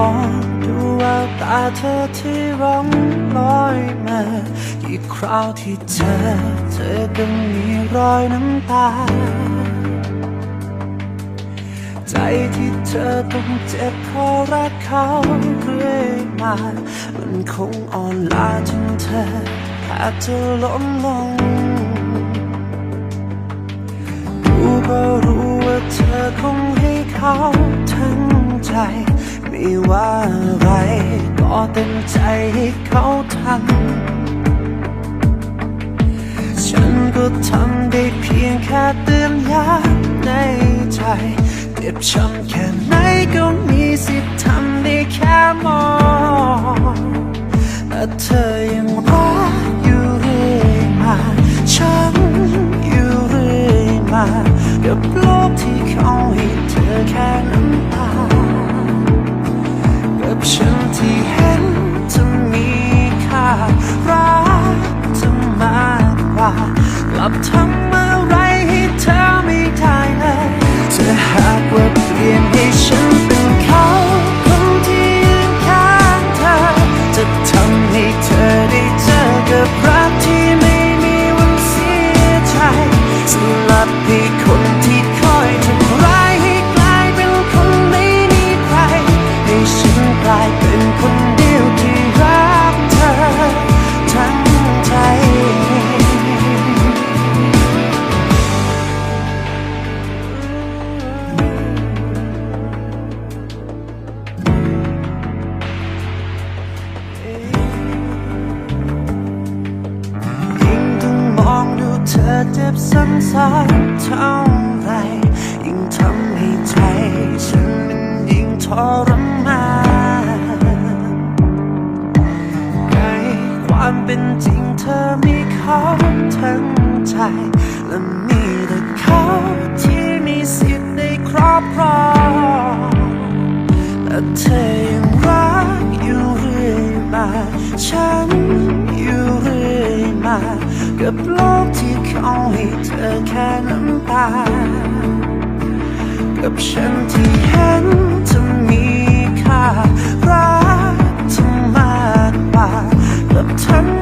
องดูแววตาเธอที่ร้องลอยมากี่คราวที่เจอเธอก็มีรอยน้ำตา ใจที่เธอต้องเจ็บเพราะรักเขาเรื่อยมา มันคงอ่อนล้าจนเธอแทบจะล้มลงรู้ก็รู้ว่าเธอคงให้เขาทั้งใจ ไม่ว่าอะไร ก็เต็มใจให้เขาทำฉันก็ทำได้เพียงแค่เตือนย้ำในใจเจ็บช้ำแค่ไหนก็มีสิทธิ์ทำได้แค่มองแต่เธอากลับทำอะไรให้เธอไม่ได้เลยจะหากว่าเปลี่ยนให้ฉันเป็นเขาคนที่ยืนข้างเธอ จะทำให้เธอได้เจอกับรักที่ไม่มีวันเสียใจสลับให้คนที่คอยทำร้ายให้กลายเป็นคนไม่มีใคร ให้ฉันกลายเป็นคน เจ็บซ้ำๆเท่าไรยิ่งทำให้ใจฉันมันยิ่งทรมานในความเป็นจริงเธอมีเขาทั้งใจ และมีแต่เขาที่มีสิทธิ์ได้ครอบครองแต่เธอยังรักอยู่เรื่อยมาฉันอยู่เรื่อย มากับโลกที่เขาให้เธอแค่น้ำตา กับฉันที่เห็นจะมีค่ารักเธอมากกว่ากับทำ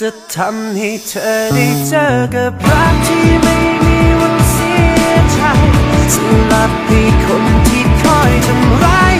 จะทำให้เธอได้เจอกับรักที่ไม่มีวันเสียใจสำหรับที่คนที่คอยทำร้าย